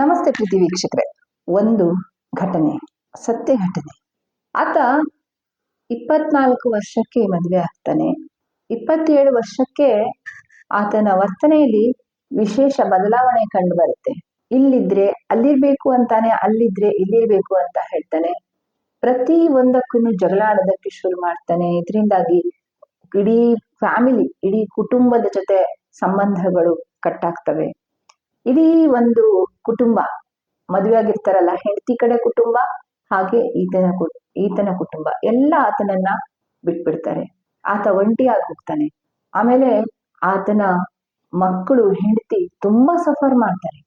ನಮಸ್ತೆ ಪ್ರೀತಿ ವೀಕ್ಷಕರೇ. ಒಂದು ಘಟನೆ, ಸತ್ಯ ಘಟನೆ. ಆತ ಇಪ್ಪತ್ನಾಲ್ಕು ವರ್ಷಕ್ಕೆ ಮದುವೆ ಆಗ್ತಾನೆ. ಇಪ್ಪತ್ತೇಳು ವರ್ಷಕ್ಕೆ ಆತನ ವರ್ತನೆಯಲ್ಲಿ ವಿಶೇಷ ಬದಲಾವಣೆ ಕಂಡು ಬರುತ್ತೆ. ಇಲ್ಲಿದ್ರೆ ಅಲ್ಲಿರ್ಬೇಕು ಅಂತಾನೆ, ಅಲ್ಲಿದ್ರೆ ಇಲ್ಲಿರ್ಬೇಕು ಅಂತ ಹೇಳ್ತಾನೆ. ಪ್ರತಿ ಒಂದಕ್ಕೂ ಜಗಳ ಆಡೋದಕ್ಕೆ ಶುರು ಮಾಡ್ತಾನೆ. ಇದರಿಂದಾಗಿ ಇಡೀ ಫ್ಯಾಮಿಲಿ ಇಡೀ ಕುಟುಂಬದ ಜೊತೆ ಸಂಬಂಧಗಳು ಕಟ್ಟಾಗ್ತವೆ ಇಡೀ ಒಂದು ಕುಟುಂಬ ಮದುವೆ ಆಗಿರ್ತಾರಲ್ಲ, ಹೆಂಡತಿ ಕಡೆ ಕುಟುಂಬ, ಹಾಗೆ ಈತನ ಈತನ ಕುಟುಂಬ. ಎಲ್ಲ ಆತನನ್ನ ಬಿಟ್ಬಿಡ್ತಾರೆ. ಆತ ಒಂಟಿಯಾಗಿ ಹೋಗ್ತಾನೆ. ಆಮೇಲೆ ಆತನ ಮಕ್ಕಳು, ಹೆಂಡತಿ ತುಂಬಾ ಸಫರ್ ಮಾಡ್ತಾರೆ.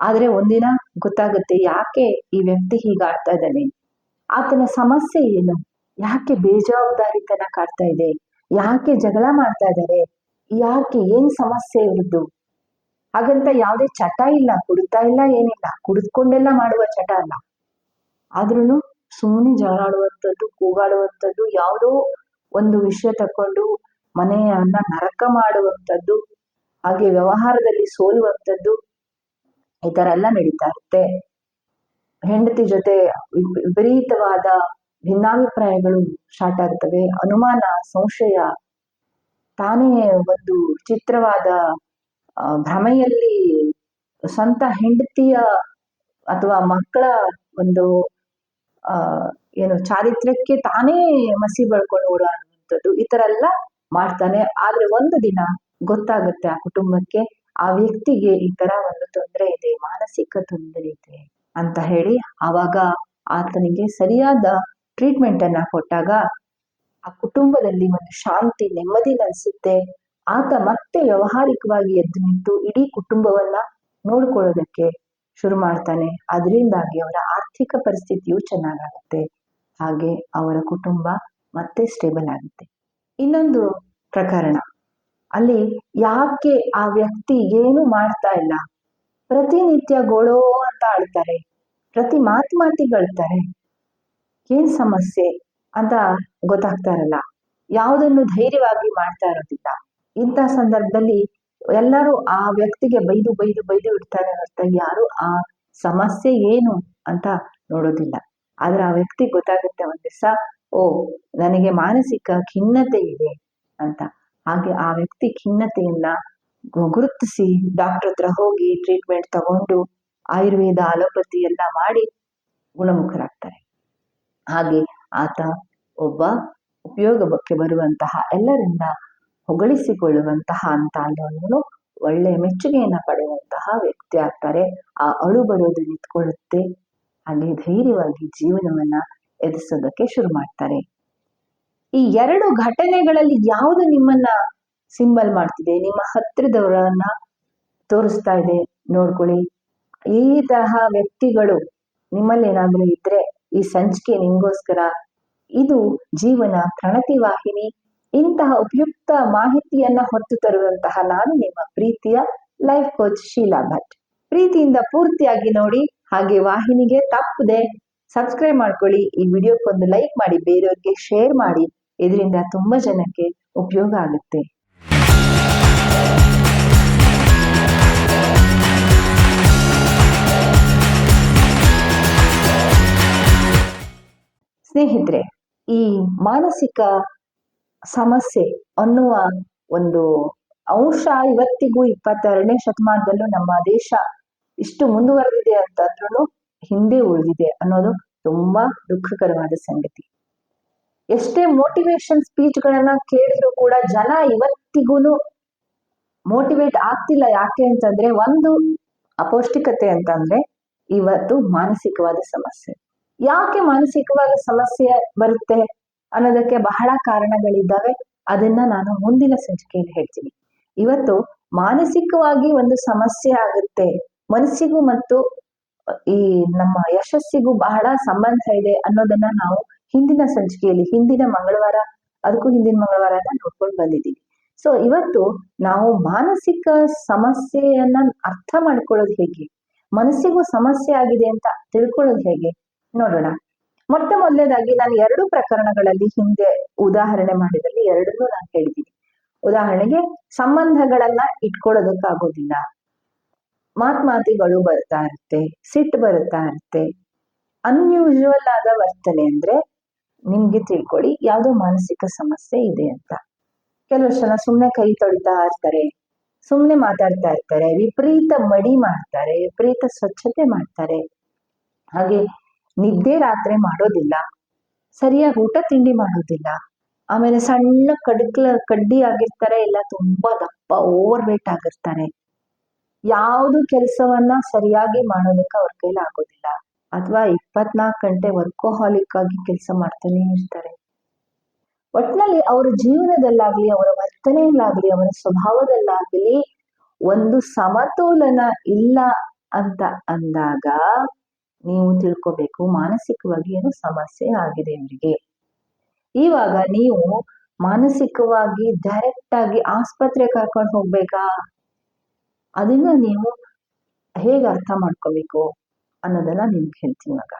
ಆದ್ರೆ ಒಂದಿನ ಗೊತ್ತಾಗುತ್ತೆ ಯಾಕೆ ಈ ವ್ಯಕ್ತಿ ಹೀಗಾಡ್ತಾ ಇದ್ದಾನೆ? ಆತನ ಸಮಸ್ಯೆ ಏನು? ಯಾಕೆ ಬೇಜವಾಬ್ದಾರಿತನ ಕಾಡ್ತಾ ಇದೆ? ಯಾಕೆ ಜಗಳ ಮಾಡ್ತಾ ಇದ್ದಾರೆ? ಯಾಕೆ ಏನ್ ಸಮಸ್ಯೆ ಇರುದು ಹಾಗಂತ ಯಾವುದೇ ಚಟ ಇಲ್ಲ ಕುಡಿತಾ ಇಲ್ಲ ಏನಿಲ್ಲ. ಕುಡಿದ್ಕೊಂಡೆಲ್ಲ ಮಾಡುವ ಚಟ ಅಲ್ಲ. ಆದ್ರೂ ಸುಮ್ಮನೆ ಜಗಳಾಡುವಂಥದ್ದು ಕೂಗಾಡುವಂಥದ್ದು ಯಾವುದೋ ಒಂದು ವಿಷಯ ತಕೊಂಡು ಮನೆಯನ್ನ ನರಕ ಮಾಡುವಂಥದ್ದು ಹಾಗೆ ವ್ಯವಹಾರದಲ್ಲಿ ಸೋಲುವಂಥದ್ದು ಈ ತರ ಎಲ್ಲ ನಡೀತಾ ಇರುತ್ತೆ. ಹೆಂಡತಿ ಜೊತೆ ವಿಪರೀತವಾದ ಭಿನ್ನಾಭಿಪ್ರಾಯಗಳು ಸ್ಟಾರ್ಟ್ ಆಗ್ತವೆ. ಅನುಮಾನ ಸಂಶಯ ತಾನೇ ಒಂದು ವಿಚಿತ್ರವಾದ ಆ, ಭ್ರಮೆಯಲ್ಲಿ ಸ್ವಂತ ಹೆಂಡತಿಯ ಅಥವಾ ಮಕ್ಕಳ ಒಂದು ಏನು ಚಾರಿತ್ರ್ಯಕ್ಕೆ ತಾನೇ ಮಸಿ ಬಳ್ಕೊಂಡು ಓಡಾಡುವಂಥದ್ದು ಈ ತರ ಎಲ್ಲ ಮಾಡ್ತಾನೆ. ಆದ್ರೆ ಒಂದು ದಿನ ಗೊತ್ತಾಗುತ್ತೆ ಆ ಕುಟುಂಬಕ್ಕೆ ಆ ವ್ಯಕ್ತಿಗೆ ಈ ತರ ಒಂದು ತೊಂದರೆ ಇದೆ, ಮಾನಸಿಕ ತೊಂದರೆ ಇದೆ ಅಂತ ಹೇಳಿ ಆವಾಗ ಆತನಿಗೆ ಸರಿಯಾದ ಟ್ರೀಟ್ಮೆಂಟ್ ಅನ್ನ ಕೊಟ್ಟಾಗ ಆ ಕುಟುಂಬದಲ್ಲಿ ಒಂದು ಶಾಂತಿ ನೆಮ್ಮದಿ ನೆಲೆಸುತ್ತೆ. ಆತ ಮತ್ತೆ ವ್ಯವಹಾರಿಕವಾಗಿ ಎದ್ದು ನಿಂತು ಇಡೀ ಕುಟುಂಬವನ್ನ ನೋಡ್ಕೊಳ್ಳೋದಕ್ಕೆ ಶುರು ಮಾಡ್ತಾನೆ. ಅದರಿಂದಾಗಿ ಅವರ ಆರ್ಥಿಕ ಪರಿಸ್ಥಿತಿಯು ಚೆನ್ನಾಗಾಗುತ್ತೆ. ಹಾಗೆ ಅವರ ಕುಟುಂಬ ಮತ್ತೆ ಸ್ಟೇಬಲ್ ಆಗುತ್ತೆ. ಇನ್ನೊಂದು ಪ್ರಕರಣ. ಅಲ್ಲಿ ಯಾಕೆ ಆ ವ್ಯಕ್ತಿ ಏನು ಮಾಡ್ತಾ ಇಲ್ಲ? ಪ್ರತಿನಿತ್ಯ ಗೋಳೋ ಅಂತ ಆಳ್ತಾರೆ ಪ್ರತಿ ಮಾತು ಮಾತಿಗಳ್ತಾರೆ ಏನ್ ಸಮಸ್ಯೆ ಅಂತ ಗೊತ್ತಾಗ್ತಾ ಇರಲ್ಲ. ಯಾವುದನ್ನು ಧೈರ್ಯವಾಗಿ ಮಾಡ್ತಾ ಇರೋದಿಲ್ಲ. ಇಂಥ ಸಂದರ್ಭದಲ್ಲಿ ಎಲ್ಲರೂ ಆ ವ್ಯಕ್ತಿಗೆ ಬೈದು ಬೈದು ಬೈದು ಇಡ್ತಾರೆ ಅಂತ ಯಾರು ಆ ಸಮಸ್ಯೆ ಏನು ಅಂತ ನೋಡೋದಿಲ್ಲ. ಆದ್ರೆ ಆ ವ್ಯಕ್ತಿ ಗೊತ್ತಾಗುತ್ತೆ ಒಂದ್ ಓ, ನನಗೆ ಮಾನಸಿಕ ಖಿನ್ನತೆ ಇದೆ ಅಂತ. ಹಾಗೆ ಆ ವ್ಯಕ್ತಿ ಖಿನ್ನತೆಯನ್ನ ಗುರುತಿಸಿ ಡಾಕ್ಟರ್ ಹತ್ರ ಹೋಗಿ ಟ್ರೀಟ್ಮೆಂಟ್ ತಗೊಂಡು ಆಯುರ್ವೇದ, ಅಲೋಪತಿ ಎಲ್ಲ ಮಾಡಿ ಗುಣಮುಖರಾಗ್ತಾರೆ. ಹಾಗೆ ಆತ ಒಬ್ಬ ಉಪಯೋಗಕ್ಕೆ ಬರುವಂತಹ ಎಲ್ಲರಿಂದ ಹೊಗಳಿಸಿಕೊಳ್ಳುವಂತಹ ಅಂತ ಅನ್ನೋನು ಒಳ್ಳೆ ಮೆಚ್ಚುಗೆಯನ್ನ ಪಡೆಯುವಂತಹ ವ್ಯಕ್ತಿ ಆಗ್ತಾರೆ. ಆ ಅಳು ಬರೋದು ನಿಂತ್ಕೊಳ್ಳುತ್ತೆ. ಹಾಗೆ ಧೈರ್ಯವಾಗಿ ಜೀವನವನ್ನ ಎದುರಿಸೋದಕ್ಕೆ ಶುರು ಮಾಡ್ತಾರೆ. ಈ ಎರಡು ಘಟನೆಗಳಲ್ಲಿ ಯಾವುದು ನಿಮ್ಮನ್ನ ಸಿಂಬಲ್ ಮಾಡ್ತಿದೆ? ನಿಮ್ಮ ಹತ್ತಿರದವರನ್ನ ತೋರಿಸ್ತಾ ಇದೆ, ನೋಡ್ಕೊಳ್ಳಿ. ಈ ತರಹ ವ್ಯಕ್ತಿಗಳು ನಿಮ್ಮಲ್ಲಿ ಏನಾದ್ರೂ ಇದ್ರೆ ಈ ಸಂಚಿಕೆ ನಿಮಗೋಸ್ಕರ. ಇದು ಜೀವನ ಪ್ರಣತಿ ವಾಹಿನಿ. ಇಂತಹ ಉಪಯುಕ್ತ ಮಾಹಿತಿಯನ್ನ ಹೊತ್ತು ತರುವಂತಹ ನಾನು ನಿಮ್ಮ ಪ್ರೀತಿಯ ಲೈಫ್ ಕೋಚ್ ಶೀಲಾ ಭಟ್. ಪ್ರೀತಿಯಿಂದ ಪೂರ್ತಿಯಾಗಿ ನೋಡಿ, ಹಾಗೆ ವಾಹಿನಿಗೆ ತಪ್ಪದೆ ಸಬ್ಸ್ಕ್ರೈಬ್ ಮಾಡ್ಕೊಳ್ಳಿ, ಈ ವಿಡಿಯೋಕ್ಕೊಂದು ಲೈಕ್ ಮಾಡಿ, ಬೇರೆಯವ್ರಿಗೆ ಶೇರ್ ಮಾಡಿ, ಇದರಿಂದ ತುಂಬಾ ಜನಕ್ಕೆ ಉಪಯೋಗ ಆಗುತ್ತೆ. ಸ್ನೇಹಿತರೆ, ಈ ಮಾನಸಿಕ ಸಮಸ್ಯೆ ಅನ್ನುವ ಒಂದು ಅಂಶ ಇವತ್ತಿಗೂ ಇಪ್ಪತ್ತೆರಡನೇ ಶತಮಾನದಲ್ಲೂ ನಮ್ಮ ದೇಶ ಇಷ್ಟು ಮುಂದುವರೆದಿದೆ ಅಂತಂದ್ರೂ ಹಿಂದೆ ಉಳಿದಿದೆ ಅನ್ನೋದು ತುಂಬಾ ದುಃಖಕರವಾದ ಸಂಗತಿ. ಎಷ್ಟೇ ಮೋಟಿವೇಶನ್ ಸ್ಪೀಚ್ ಗಳನ್ನ ಕೇಳಿದ್ರು ಕೂಡ ಜನ ಇವತ್ತಿಗೂ ಮೋಟಿವೇಟ್ ಆಗ್ತಿಲ್ಲ ಯಾಕೆ ಅಂತಂದ್ರೆ ಒಂದು ಅಪೌಷ್ಟಿಕತೆ ಅಂತಂದ್ರೆ ಇವತ್ತು ಮಾನಸಿಕವಾದ ಸಮಸ್ಯೆ. ಯಾಕೆ ಮಾನಸಿಕವಾದ ಸಮಸ್ಯೆ ಬರುತ್ತೆ? ಅನ್ನೋದಕ್ಕೆ ಬಹಳ ಕಾರಣಗಳಿದ್ದಾವೆ. ಅದನ್ನ ನಾನು ಮುಂದಿನ ಸಂಚಿಕೆಯಲ್ಲಿ ಹೇಳ್ತೀನಿ. ಇವತ್ತು ಮಾನಸಿಕವಾಗಿ ಒಂದು ಸಮಸ್ಯೆ ಆಗುತ್ತೆ. ಮನಸ್ಸಿಗೂ ಮತ್ತು, ಈ ನಮ್ಮ ಯಶಸ್ಸಿಗೂ ಬಹಳ ಸಂಬಂಧ ಇದೆ ಅನ್ನೋದನ್ನ ನಾವು ಹಿಂದಿನ ಸಂಚಿಕೆಯಲ್ಲಿ, ಹಿಂದಿನ ಮಂಗಳವಾರ, ಅದಕ್ಕೂ ಹಿಂದಿನ ಮಂಗಳವಾರ ನೋಡ್ಕೊಂಡು ಬಂದಿದ್ದೀವಿ. ಸೊ ಇವತ್ತು ನಾವು ಮಾನಸಿಕ ಸಮಸ್ಯೆಯನ್ನ ಅರ್ಥ ಮಾಡ್ಕೊಳ್ಳೋದು ಹೇಗೆ? ಮನಸ್ಸಿಗೂ ಸಮಸ್ಯೆ ಆಗಿದೆ ಅಂತ ತಿಳ್ಕೊಳ್ಳೋದು ಹೇಗೆ? ನೋಡೋಣ. ಮೊಟ್ಟ ಮೊದಲನೇದಾಗಿ ನಾನು ಎರಡು ಪ್ರಕರಣಗಳಲ್ಲಿ ಹಿಂದೆ ಉದಾಹರಣೆ ಮಾಡಿದಲ್ಲಿ ಎರಡನ್ನೂ ನಾನು ಹೇಳಿದ್ದೀನಿ ಉದಾಹರಣೆಗೆ ಸಂಬಂಧಗಳನ್ನ ಇಟ್ಕೊಳ್ಳೋದಕ್ಕಾಗೋದಿಲ್ಲ. ಮಾತ್ ಮಾತಿಗಳು ಬರ್ತಾ ಇರುತ್ತೆ ಸಿಟ್ಟು ಬರುತ್ತಾ ಇರುತ್ತೆ. ಅನ್ಯೂಶುವಲ್ ಆದ ವರ್ತನೆ ಅಂದ್ರೆ ನಿಮ್ಗೆ ತಿಳ್ಕೊಳ್ಳಿ ಯಾವುದೋ ಮಾನಸಿಕ ಸಮಸ್ಯೆ ಇದೆ ಅಂತ. ಕೆಲವಷ್ಟು ಜನ ಸುಮ್ಮನೆ ಕೈ ತೊಳಿತಾ ಇರ್ತಾರೆ ಸುಮ್ಮನೆ ಮಾತಾಡ್ತಾ ಇರ್ತಾರೆ, ವಿಪರೀತ ಮಡಿ ಮಾಡ್ತಾರೆ, ವಿಪರೀತ ಸ್ವಚ್ಛತೆ ಮಾಡ್ತಾರೆ. ಹಾಗೆ ನಿದ್ದೆ ರಾತ್ರಿ ಮಾಡೋದಿಲ್ಲ. ಸರಿಯಾಗಿ ಊಟ ತಿಂಡಿ ಮಾಡೋದಿಲ್ಲ. ಆಮೇಲೆ ಸಣ್ಣ ಕಡ್ಕ್ಲ, ಕಡ್ಡಿ ಆಗಿರ್ತಾರೆ, ಇಲ್ಲ ತುಂಬಾ ದಪ್ಪ ಓವರ್ ವೇಟ್ ಆಗಿರ್ತಾರೆ. ಯಾವುದು ಕೆಲಸವನ್ನ ಸರಿಯಾಗಿ ಮಾಡೋದಕ್ಕೆ ಅವ್ರ ಕೈಲಿ ಆಗೋದಿಲ್ಲ. ಅಥವಾ ಇಪ್ಪತ್ನಾಲ್ಕು ಗಂಟೆ ವರ್ಕೋಹಾಲಿಕ್ ಆಗಿ ಕೆಲಸ ಮಾಡ್ತಾನೆ ಇರ್ತಾರೆ. ಒಟ್ನಲ್ಲಿ ಅವರ ಜೀವನದಲ್ಲಾಗ್ಲಿ, ಅವರ ವರ್ತನೆಯಲ್ಲಾಗ್ಲಿ, ಅವರ ಸ್ವಭಾವದಲ್ಲಾಗ್ಲಿ ಒಂದು ಸಮತೋಲನ ಇಲ್ಲ ಅಂತ ಅಂದಾಗ ನೀವು ತಿಳ್ಕೊಬೇಕು. ಮಾನಸಿಕವಾಗಿ ಏನು ಸಮಸ್ಯೆ ಆಗಿದೆ ಅವರಿಗೆ. ಇವಾಗ ನೀವು ಮಾನಸಿಕವಾಗಿ ಡೈರೆಕ್ಟ್ ಆಗಿ ಆಸ್ಪತ್ರೆ ಕರ್ಕೊಂಡು ಹೋಗ್ಬೇಕಾ? ಅದನ್ನ ನೀವು ಹೇಗೆ ಅರ್ಥ ಮಾಡ್ಕೋಬೇಕು ಅನ್ನೋದನ್ನ ನಿಮ್ಗೆ ಹೇಳ್ತೀನಿ ಇವಾಗ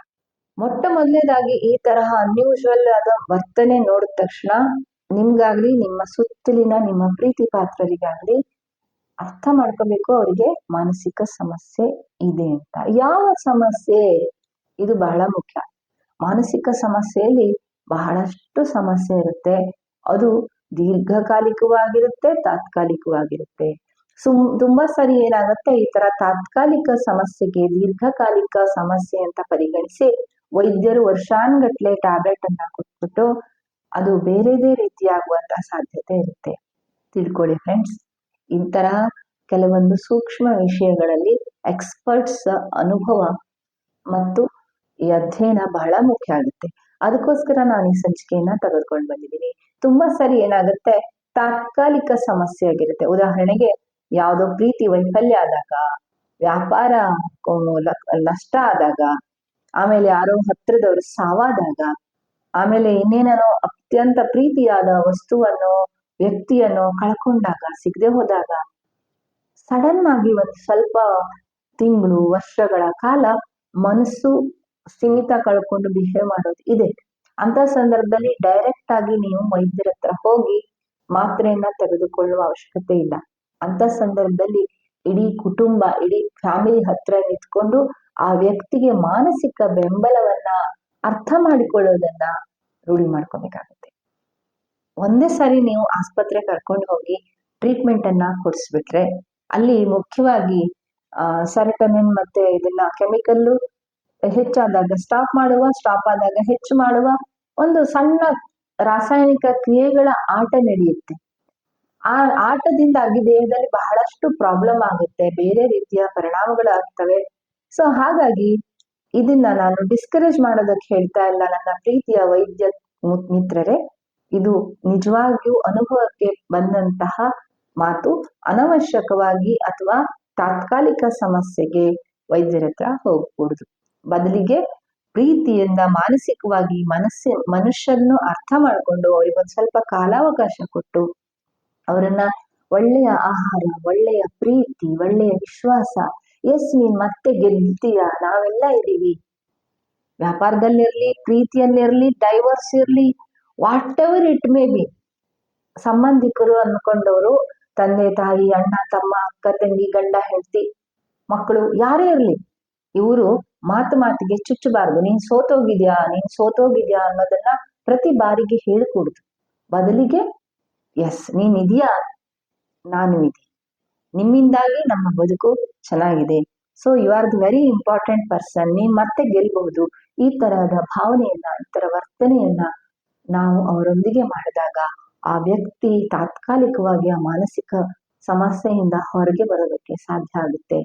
ಮೊಟ್ಟ ಮೊದಲನೇದಾಗಿ ಈ ತರಹ ಅನ್ಯೂಶುವಲ್ ಆದ ವರ್ತನೆ ನೋಡಿದ ತಕ್ಷಣ ನಿಮ್ಗಾಗ್ಲಿ, ನಿಮ್ಮ ಸುತ್ತಲಿನ ನಿಮ್ಮ ಪ್ರೀತಿ ಪಾತ್ರರಿಗಾಗ್ಲಿ ಅರ್ಥ ಮಾಡ್ಕೋಬೇಕು ಅವರಿಗೆ ಮಾನಸಿಕ ಸಮಸ್ಯೆ ಇದೆ ಅಂತ. ಯಾವ ಸಮಸ್ಯೆ? ಇದು ಬಹಳ ಮುಖ್ಯ. ಮಾನಸಿಕ ಸಮಸ್ಯೆಯಲ್ಲಿ ಬಹಳಷ್ಟು ಸಮಸ್ಯೆ ಇರುತ್ತೆ. ಅದು ದೀರ್ಘಕಾಲಿಕವಾಗಿರುತ್ತೆ, ತಾತ್ಕಾಲಿಕವಾಗಿರುತ್ತೆ. ಸುಮ್, ತುಂಬಾ ಸರಿ ಏನಾಗುತ್ತೆ? ಈ ತರ ತಾತ್ಕಾಲಿಕ ಸಮಸ್ಯೆಗೆ ದೀರ್ಘಕಾಲಿಕ ಸಮಸ್ಯೆ ಅಂತ ಪರಿಗಣಿಸಿ ವೈದ್ಯರು ವರ್ಷಾನ್ಗಟ್ಲೆ ಟ್ಯಾಬ್ಲೆಟ್ ಅನ್ನ ಕೊಟ್ಬಿಟ್ಟು ಅದು ಬೇರೆದೇ ರೀತಿಯಾಗುವಂತಹ ಸಾಧ್ಯತೆ ಇರುತ್ತೆ. ತಿಳ್ಕೊಳ್ಳಿ ಫ್ರೆಂಡ್ಸ್ ಇಂತರ ಕೆಲವೊಂದು ಸೂಕ್ಷ್ಮ ವಿಷಯಗಳಲ್ಲಿ ಎಕ್ಸ್ಪರ್ಟ್ಸ್ ಅನುಭವ ಮತ್ತು ಈ ಅಧ್ಯಯನ ಬಹಳ ಮುಖ್ಯ ಆಗುತ್ತೆ. ಅದಕ್ಕೋಸ್ಕರ ನಾನು ಈ ಸಂಚಿಕೆಯನ್ನ ತೆಗೆದುಕೊಂಡು ಬಂದಿದ್ದೀನಿ. ತುಂಬಾ ಸರಿ ಏನಾಗುತ್ತೆ? ತಾತ್ಕಾಲಿಕ ಸಮಸ್ಯೆ ಆಗಿರುತ್ತೆ. ಉದಾಹರಣೆಗೆ ಯಾವುದೋ ಪ್ರೀತಿ ವೈಫಲ್ಯ ಆದಾಗ, ವ್ಯಾಪಾರ ನಷ್ಟ ಆದಾಗ, ಆಮೇಲೆ ಯಾರೋ ಹತ್ರದವರು ಸಾವಾದಾಗ, ಆಮೇಲೆ ಇನ್ನೇನೋ ಅತ್ಯಂತ ಪ್ರೀತಿಯಾದ ವಸ್ತುವನ್ನು ವ್ಯಕ್ತಿಯನ್ನು ಕಳ್ಕೊಂಡಾಗ, ಸಿಗದೆ ಹೋದಾಗ ಸಡನ್ ಆಗಿ ಒಂದು ಸ್ವಲ್ಪ ತಿಂಗಳು, ವರ್ಷಗಳ ಕಾಲ ಮನಸ್ಸು ಸೀಮಿತ ಕಳ್ಕೊಂಡು ಬಿಹೇವ್ ಮಾಡೋದು ಇದೆ. ಅಂತ ಸಂದರ್ಭದಲ್ಲಿ ಡೈರೆಕ್ಟ್ ಆಗಿ ನೀವು ವೈದ್ಯರ ಹತ್ರ ಹೋಗಿ ಮಾತ್ರೆಯನ್ನ ತೆಗೆದುಕೊಳ್ಳುವ ಅವಶ್ಯಕತೆ ಇಲ್ಲ. ಅಂತ ಸಂದರ್ಭದಲ್ಲಿ ಇಡೀ ಕುಟುಂಬ, ಇಡೀ ಫ್ಯಾಮಿಲಿ ಹತ್ರ ನಿಂತ್ಕೊಂಡು ಆ ವ್ಯಕ್ತಿಗೆ ಮಾನಸಿಕ ಬೆಂಬಲವನ್ನ ಅರ್ಥ ಮಾಡಿಕೊಳ್ಳೋದನ್ನ ರೂಢಿ ಮಾಡ್ಕೋಬೇಕಾಗುತ್ತೆ. ಒಂದೇ ಸಾರಿ ನೀವು ಆಸ್ಪತ್ರೆ ಕರ್ಕೊಂಡು ಹೋಗಿ ಟ್ರೀಟ್ಮೆಂಟ್ ಅನ್ನ ಕೊಡಿಸ್ಬಿಟ್ರೆ ಅಲ್ಲಿ ಮುಖ್ಯವಾಗಿ ಸೆರಟನಿನ್ ಮತ್ತೆ ಇದನ್ನ ಕೆಮಿಕಲ್ಲು ಹೆಚ್ಚಾದಾಗ ಸ್ಟಾಪ್ ಮಾಡುವ ಸ್ಟಾಪ್ ಆದಾಗ ಹೆಚ್ಚು ಮಾಡುವ ಒಂದು ಸಣ್ಣ ರಾಸಾಯನಿಕ ಕ್ರಿಯೆಗಳ ಆಟ ನಡೆಯುತ್ತೆ. ಆ ಆಟದಿಂದಾಗಿ ದೇಹದಲ್ಲಿ ಬಹಳಷ್ಟು ಪ್ರಾಬ್ಲಮ್ ಆಗುತ್ತೆ, ಬೇರೆ ರೀತಿಯ ಪರಿಣಾಮಗಳು ಆಗ್ತವೆ. ಸೊ ಹಾಗಾಗಿ ಇದನ್ನ ನಾನು ಡಿಸ್ಕರೇಜ್ ಮಾಡೋದಕ್ಕೆ ಹೇಳ್ತಾ ಇಲ್ಲ ನನ್ನ ಪ್ರೀತಿಯ ವೈದ್ಯ ಮಿತ್ರರೇ. ಇದು ನಿಜವಾಗಿಯೂ ಅನುಭವಕ್ಕೆ ಬಂದಂತಹ ಮಾತು. ಅನವಶ್ಯಕವಾಗಿ ಅಥವಾ ತಾತ್ಕಾಲಿಕ ಸಮಸ್ಯೆಗೆ ವೈದ್ಯರ ಹತ್ರ ಹೋಗಕೂಡುದು ಬದಲಿಗೆ ಪ್ರೀತಿಯಿಂದ ಮಾನಸಿಕವಾಗಿ ಮನಸ್ಸಿ ಮನುಷ್ಯರನ್ನು ಅರ್ಥ ಮಾಡಿಕೊಂಡು ಅವರಿಗೊಂದು ಸ್ವಲ್ಪ ಕಾಲಾವಕಾಶ ಕೊಟ್ಟು ಅವರನ್ನ ಒಳ್ಳೆಯ ಆಹಾರ, ಒಳ್ಳೆಯ ಪ್ರೀತಿ, ಒಳ್ಳೆಯ ವಿಶ್ವಾಸ, ಎಸ್, ನೀನ್ ಮತ್ತೆ ಗೆಲ್ತೀಯ? ನಾವೆಲ್ಲ ಇದ್ದೀವಿ ವ್ಯಾಪಾರದಲ್ಲಿರ್ಲಿ, ಪ್ರೀತಿಯಲ್ಲಿರ್ಲಿ ಡೈವರ್ಸ್ ಇರ್ಲಿ whatever it may be ಸಂಬಂಧಿಕರು ಅನ್ಕೊಂಡವರು, ತಂದೆ, ತಾಯಿ, ಅಣ್ಣ, ತಮ್ಮ, ಅಕ್ಕ, ತಂಗಿ, ಗಂಡ, ಹೆಂಡತಿ, ಮಕ್ಕಳು, ಯಾರೇ ಇರಲಿ, ಇವರು ಮಾತು ಮಾತಿಗೆ ಚುಚ್ಚಬಾರ್ದು. ನೀನ್ ಸೋತೋಗಿದ್ಯಾ ನೀನ್ ಸೋತೋಗಿದ್ಯಾ ಅನ್ನೋದನ್ನ ಪ್ರತಿ ಬಾರಿಗೆ ಹೇಳ್ಕೊಡುದು. ಬದಲಿಗೆ ಎಸ್ ನೀನ್ ಇದೆಯಾ, ನಾನು ಇದೆ ನಿಮ್ಮಿಂದಾಗಿ ನಮ್ಮ ಬದುಕು ಚೆನ್ನಾಗಿದೆ. So you are the very important person ನೀನ್ ಮತ್ತೆ ಗೆಲ್ಬಹುದು. ಈ ತರಹದ ಭಾವನೆಯನ್ನ, ಈ ತರ ವರ್ತನೆಯನ್ನ ನಾವು ಅವರೊಂದಿಗೆ ಮಾಡಿದಾಗ ಆ ವ್ಯಕ್ತಿ ತಾತ್ಕಾಲಿಕವಾಗಿ ಆ ಮಾನಸಿಕ ಸಮಸ್ಯೆಯಿಂದ ಹೊರಗೆ ಬರೋದಕ್ಕೆ ಸಾಧ್ಯ ಆಗುತ್ತೆ.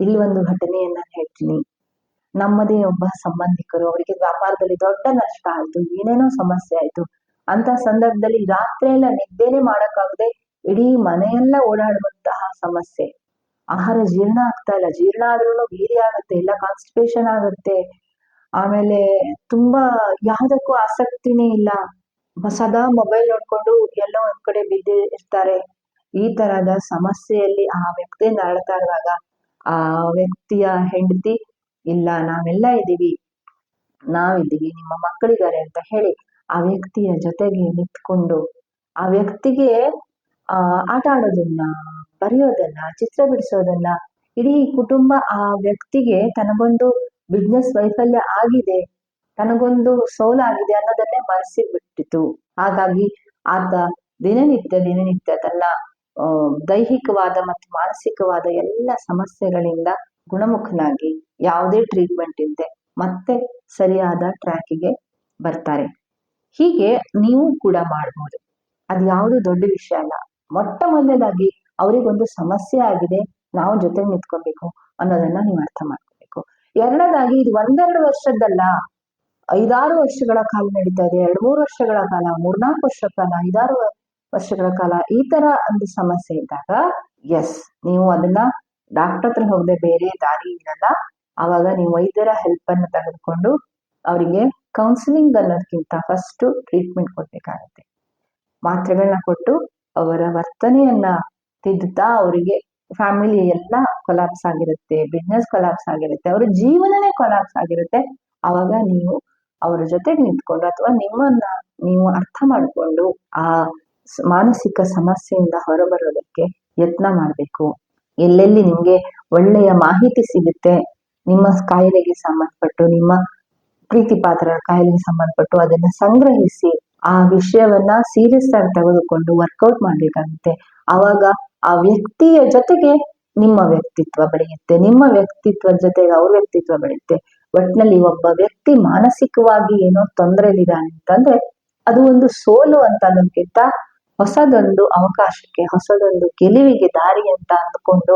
ಇಲ್ಲಿ ಒಂದು ಘಟನೆಯನ್ನ ಹೇಳ್ತೀನಿ. ನಮ್ಮದೇ ಒಬ್ಬ ಸಂಬಂಧಿಕರು, ಅವರಿಗೆ ವ್ಯಾಪಾರದಲ್ಲಿ ದೊಡ್ಡ ನಷ್ಟ ಆಯ್ತು, ಏನೇನೋ ಸಮಸ್ಯೆ ಆಯ್ತು. ಅಂತ ಸಂದರ್ಭದಲ್ಲಿ ರಾತ್ರಿ ಎಲ್ಲ ನಿದ್ದೆನೆ ಮಾಡಕ್ಕಾಗದೆ ಇಡೀ ಮನೆಯೆಲ್ಲ ಓಡಾಡುವಂತಹ ಸಮಸ್ಯೆ. ಆಹಾರ ಜೀರ್ಣ ಆಗ್ತಾ ಇಲ್ಲ, ಜೀರ್ಣ ಆದ್ರೂ ವೀರ್ಯ ಆಗುತ್ತೆ, ಇಲ್ಲ ಕಾನ್ಸ್ಟಿಪೇಷನ್ ಆಗುತ್ತೆ. ಆಮೇಲೆ ತುಂಬಾ ಯಾವುದಕ್ಕೂ ಆಸಕ್ತಿನೇ ಇಲ್ಲ. ಸದಾ ಮೊಬೈಲ್ ನೋಡ್ಕೊಂಡು ಎಲ್ಲೋ ಒಂದ್ ಕಡೆ ಬಿದ್ದು ಇರ್ತಾರೆ. ಈ ತರಹದ ಸಮಸ್ಯೆಯಲ್ಲಿ ಆ ವ್ಯಕ್ತಿ ನರಳ್ತಾ ಇರುವಾಗ ಆ ವ್ಯಕ್ತಿಯ ಹೆಂಡತಿ, ಇಲ್ಲ, ನಾವೆಲ್ಲ ಇದ್ದೀವಿ. ನಾವಿದ್ದೀವಿ. ನಿಮ್ಮ ಮಕ್ಕಳಿದ್ದಾರೆ ಅಂತ ಹೇಳಿ ಆ ವ್ಯಕ್ತಿಯ ಜೊತೆಗೆ ನಿಂತ್ಕೊಂಡು ಆ ವ್ಯಕ್ತಿಗೆ, ಆ, ಆಟ ಆಡೋದನ್ನ, ಬರೆಯೋದನ್ನ, ಚಿತ್ರ ಬಿಡಿಸೋದನ್ನ, ಇಡೀ ಕುಟುಂಬ ಆ ವ್ಯಕ್ತಿಗೆ ತನಗೊಂದು ಬಿಸ್ನೆಸ್ ವೈಫಲ್ಯ ಆಗಿದೆ. ತನಗೊಂದು ಸೋಲಾಗಿದೆ ಅನ್ನೋದನ್ನೇ ಮರೆಸಿ ಬಿಟ್ಟಿತು. ಹಾಗಾಗಿ ಆತ ದಿನನಿತ್ಯ ದಿನನಿತ್ಯ ತನ್ನ ದೈಹಿಕವಾದ ಮತ್ತು ಮಾನಸಿಕವಾದ ಎಲ್ಲ ಸಮಸ್ಯೆಗಳಿಂದ ಗುಣಮುಖನಾಗಿ ಯಾವುದೇ ಟ್ರೀಟ್ಮೆಂಟ್ ಇಲ್ಲದೆ ಮತ್ತೆ ಸರಿಯಾದ ಟ್ರ್ಯಾಕಿಗೆ ಬರ್ತಾರೆ. ಹೀಗೆ ನೀವು ಕೂಡ ಮಾಡ್ಬೋದು. ಅದು ಯಾವುದು ದೊಡ್ಡ ವಿಷಯ ಅಲ್ಲ. ಮೊಟ್ಟ ಮೊದಲನೇದಾಗಿ ಅವರಿಗೊಂದು ಸಮಸ್ಯೆ ಆಗಿದೆ, ನಾವು ಜೊತೆಗೆ ನಿಂತ್ಕೋಬೇಕು ಅನ್ನೋದನ್ನ ನೀವು ಅರ್ಥ ಮಾಡ್ಕೋಬೇಕು ಎರಡನೇದಾಗಿ ಇದು ಒಂದೆರಡು ವರ್ಷದ್ದಲ್ಲ, ಐದಾರು ವರ್ಷಗಳ ಕಾಲ ನಡೀತಾ ಇದೆ. ಎರಡು ಮೂರು ವರ್ಷಗಳ ಕಾಲ, ಮೂರ್ನಾಲ್ಕು ವರ್ಷ ಕಾಲ, ಐದಾರು ವರ್ಷಗಳ ಕಾಲ ಈ ತರ ಒಂದು ಸಮಸ್ಯೆ ಇದ್ದಾಗ ಎಸ್ ನೀವು ಅದನ್ನ ಡಾಕ್ಟರ್ ಹತ್ರ ಹೋಗದೆ ಬೇರೆ ದಾರಿ ಇರಲ್ಲ. ಅವಾಗ ನೀವು ವೈದ್ಯರ ಹೆಲ್ಪ್ ಅನ್ನು ತೆಗೆದುಕೊಂಡು ಅವರಿಗೆ ಕೌನ್ಸಿಲಿಂಗ್ ಅನ್ನೋದಕ್ಕಿಂತ ಫಸ್ಟ್ ಟ್ರೀಟ್ಮೆಂಟ್ ಕೊಡ್ಬೇಕಾಗತ್ತೆ. ಮಾತ್ರೆಗಳನ್ನ ಕೊಟ್ಟು ಅವರ ವರ್ತನೆಯನ್ನ ತಿದ್ದುತ್ತಾ ಅವರಿಗೆ ಫ್ಯಾಮಿಲಿ ಎಲ್ಲ ಕೊಲಾಪ್ಸ್ ಆಗಿರುತ್ತೆ ಬಿಸ್ನೆಸ್ ಕೊಲಾಪ್ಸ್ ಆಗಿರುತ್ತೆ, ಅವ್ರ ಜೀವನನೇ ಕೊಲಾಪ್ಸ್ ಆಗಿರುತ್ತೆ. ಅವಾಗ ನೀವು ಅವರ ಜೊತೆಗೆ ನಿಂತ್ಕೊಂಡು ಅಥವಾ ನಿಮ್ಮನ್ನ ನೀವು ಅರ್ಥ ಮಾಡಿಕೊಂಡು ಆ ಮಾನಸಿಕ ಸಮಸ್ಯೆಯಿಂದ ಹೊರಬರೋದಕ್ಕೆ ಯತ್ನ ಮಾಡಬೇಕು. ಎಲ್ಲೆಲ್ಲಿ ನಿಮ್ಗೆ ಒಳ್ಳೆಯ ಮಾಹಿತಿ ಸಿಗುತ್ತೆ, ನಿಮ್ಮ ಕಾಯಿಲೆಗೆ ಸಂಬಂಧಪಟ್ಟು, ನಿಮ್ಮ ಪ್ರೀತಿ ಪಾತ್ರ ಕಾಯಿಲೆಗೆ ಸಂಬಂಧಪಟ್ಟು ಅದನ್ನ ಸಂಗ್ರಹಿಸಿ ಆ ವಿಷಯವನ್ನ ಸೀರಿಯಸ್ ಆಗಿ ತೆಗೆದುಕೊಂಡು ವರ್ಕೌಟ್ ಮಾಡ್ಬೇಕಾಗುತ್ತೆ. ಆವಾಗ ಆ ವ್ಯಕ್ತಿಯ ಜೊತೆಗೆ ನಿಮ್ಮ ವ್ಯಕ್ತಿತ್ವ ಬೆಳೆಯುತ್ತೆ, ನಿಮ್ಮ ವ್ಯಕ್ತಿತ್ವದ ಜೊತೆಗೆ ಅವ್ರ ವ್ಯಕ್ತಿತ್ವ ಬೆಳೆಯುತ್ತೆ. ಒಟ್ನಲ್ಲಿ ಒಬ್ಬ ವ್ಯಕ್ತಿ ಮಾನಸಿಕವಾಗಿ ಏನೋ ತೊಂದರೆಲಿದ್ದಾನೆ ಅಂತಂದ್ರೆ ಅದು ಒಂದು ಸೋಲು ಅಂತ ಅನ್ನೋದಕ್ಕಿಂತ ಹೊಸದೊಂದು ಅವಕಾಶಕ್ಕೆ, ಹೊಸದೊಂದು ಗೆಲುವಿಗೆ ದಾರಿ ಅಂತ ಅಂದ್ಕೊಂಡು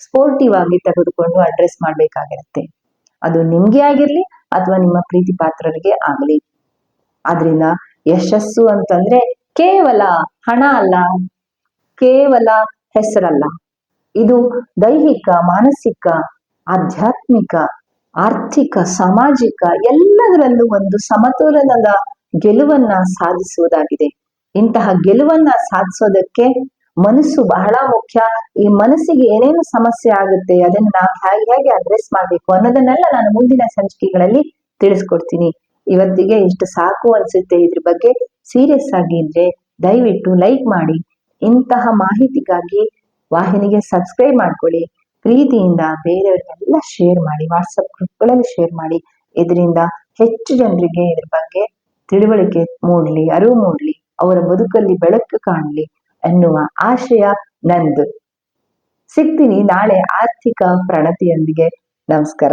ಸ್ಪೋರ್ಟಿವ್ ಆಗಿ ತೆಗೆದುಕೊಂಡು ಅಡ್ರೆಸ್ ಮಾಡ್ಬೇಕಾಗಿರುತ್ತೆ. ಅದು ನಿಮ್ಗೆ ಆಗಿರ್ಲಿ ಅಥವಾ ನಿಮ್ಮ ಪ್ರೀತಿ ಪಾತ್ರರಿಗೆ ಆಗಲಿ. ಆದ್ರಿಂದ ಯಶಸ್ಸು ಅಂತಂದ್ರೆ ಕೇವಲ ಹಣ ಅಲ್ಲ, ಕೇವಲ ಹೆಸರಲ್ಲ. ಇದು ದೈಹಿಕ, ಮಾನಸಿಕ, ಆಧ್ಯಾತ್ಮಿಕ, ಆರ್ಥಿಕ, ಸಾಮಾಜಿಕ ಎಲ್ಲದರಲ್ಲೂ ಒಂದು ಸಮತೋಲನದ ಗೆಲುವನ್ನ ಸಾಧಿಸುವುದಾಗಿದೆ. ಇಂತಹ ಗೆಲುವನ್ನ ಸಾಧಿಸೋದಕ್ಕೆ ಮನಸ್ಸು ಬಹಳ ಮುಖ್ಯ. ಈ ಮನಸ್ಸಿಗೆ ಏನೇನು ಸಮಸ್ಯೆ ಆಗುತ್ತೆ, ಅದನ್ನ ನಾವು ಹೇಗೆ ಹೇಗೆ ಅಡ್ರೆಸ್ ಮಾಡ್ಬೇಕು ಅನ್ನೋದನ್ನೆಲ್ಲ ನಾನು ಮುಂದಿನ ಸಂಚಿಕೆಗಳಲ್ಲಿ ತಿಳಿಸ್ಕೊಡ್ತೀನಿ. ಇವತ್ತಿಗೆ ಇಷ್ಟು ಸಾಕು ಅನ್ಸುತ್ತೆ. ಇದ್ರ ಬಗ್ಗೆ ಸೀರಿಯಸ್ ಆಗಿ ಇದ್ರೆ ದಯವಿಟ್ಟು ಲೈಕ್ ಮಾಡಿ ಇಂತಹ ಮಾಹಿತಿಗಾಗಿ ವಾಹಿನಿಗೆ ಸಬ್ಸ್ಕ್ರೈಬ್ ಮಾಡ್ಕೊಳ್ಳಿ. ಪ್ರೀತಿಯಿಂದ ಬೇರೆಯವರಿಗೆಲ್ಲ ಶೇರ್ ಮಾಡಿ ವಾಟ್ಸಪ್ ಗ್ರೂಪ್ಗಳಲ್ಲಿ ಶೇರ್ ಮಾಡಿ. ಇದರಿಂದ ಹೆಚ್ಚು ಜನರಿಗೆ ಇದ್ರ ಬಗ್ಗೆ ತಿಳುವಳಿಕೆ ಮೂಡ್ಲಿ, ಅರಿವು ಮೂಡ್ಲಿ, ಅವರ ಬದುಕಲ್ಲಿ ಬೆಳಕು ಕಾಣಲಿ ಎನ್ನುವ ಆಶಯ ನಂದು. ಸಿಗ್ತೀನಿ ನಾಳೆ ಆರ್ಥಿಕ ಪ್ರಣತಿಯೊಂದಿಗೆ. ನಮಸ್ಕಾರ.